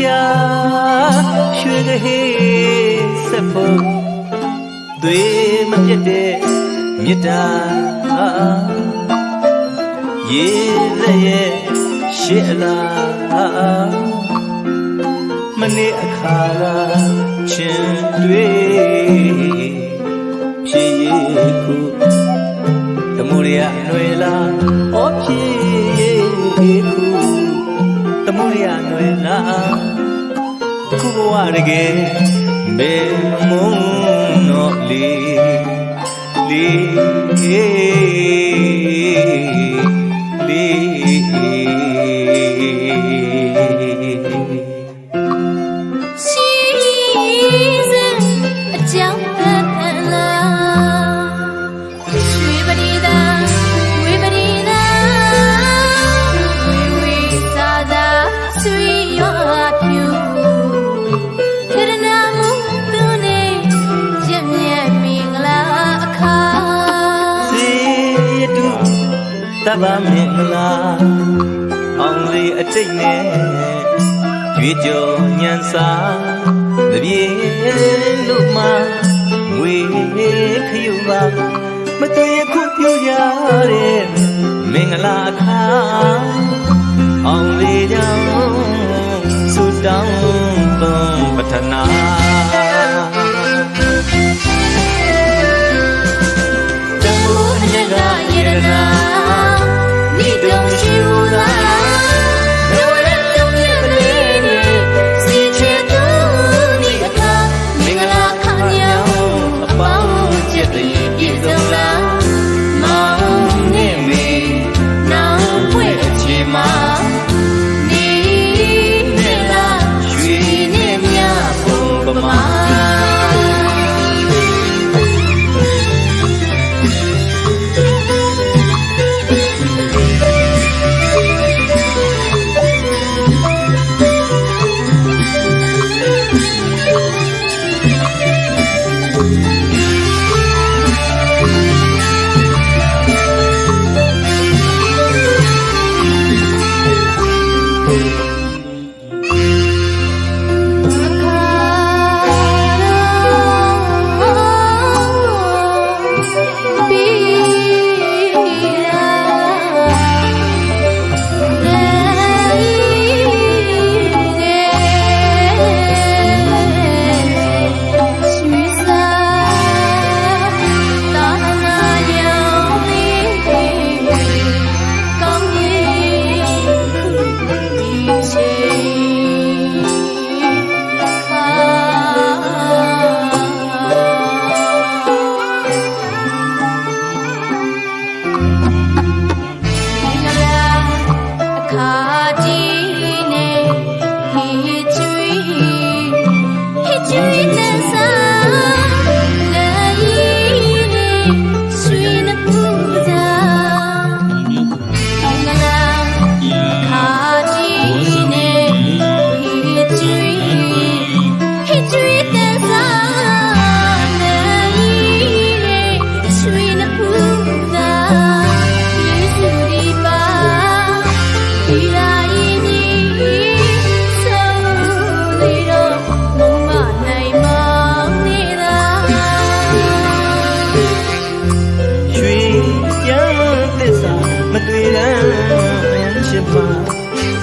ဖြာရွှေကဟေးဆက်ဖို့သွေးမပြတ်တဲ့မေတ္တာရေလက်ရဲ့ရှေ့အလားမနေ့အခါကချင်းတွေ့ဖြည့်ရခုတမှုရအနွယ်လားဩဖြည့်ခုတ မှုရအနွယ်လားခုဘဝတကယ်မေမုန်းတော့လေလေလေ တဗ္ဗမင်္ဂလာအောင်လေးအတိတ်နဲ့ကြွေကြော်ညံစာတပြေလို့မှငွေခယူပါမတွေ့ခုပြုရတဲ့မင်္ဂလာအခါအောင်လေးကြောင့်ဆုတောင်းသွန်ပထနာ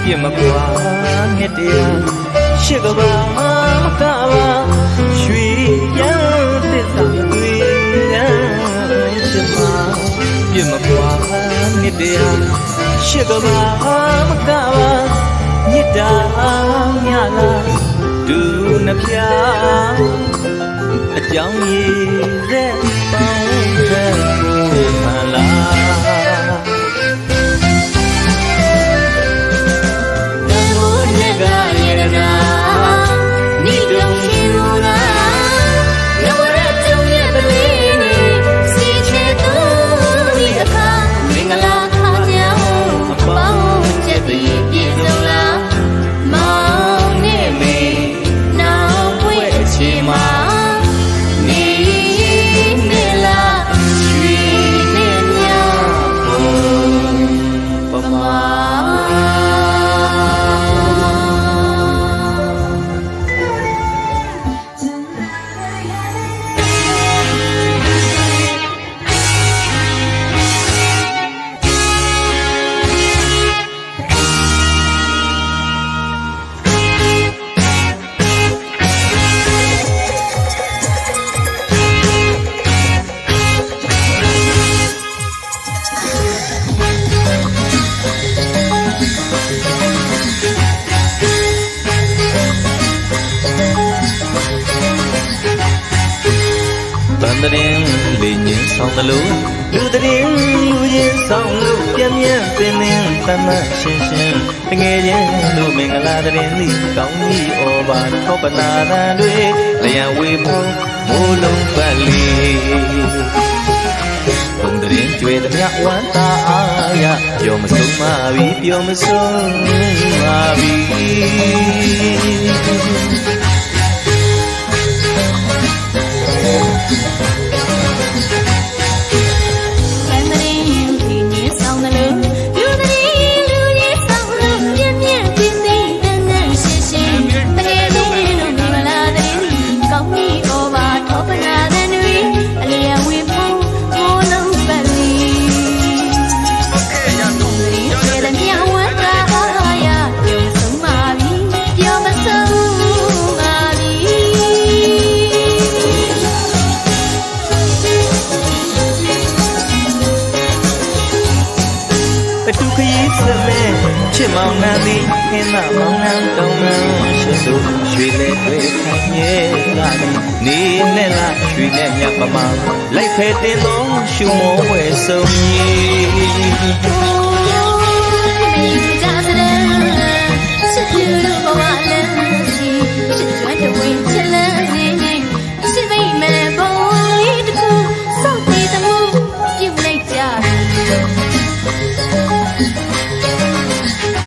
ပြစ်မကွာနှစ်တရာရှစ်ကဘာမကပါရွှေရန်သစ္စာမတွေ့ရန်ချစ်ပါပြစ်မကွာနှစ်တရာရှစ်ကဘာမကပါမြစ်တာမြလာဒူနှဖျားအကြောင်းရည်တဲ့ပေါ ဆောင်သလိုလူတရင်လူချင်းဆောင်လို့ပြင်းပြင်းပင်ပင်တမတ်ရှင်းရှင်းတငယ်ချင်းတို့မင်္ဂလာတရင်သည်ကောင်းကြီးဩဘာထောပနာတန်တွေလျံဝေဖို့မိုးလုံးပတ်လီုံတရင်ကျွေသမျှဝမ်းသာအားရပြောမဆုံးပါပြီပြောမဆုံးပါပြီ မောင်နှံသည်ခင်းမမောင်နှံတောင်းနှံရှိစို့ရွှေလဲတွေခိုင်ရဲ့လာသည်နေနဲ့လားရွှေနဲ့မြတ်ပမာလိုက်ဖဲတင်သောရှုမောဝဲဆုံးကြီး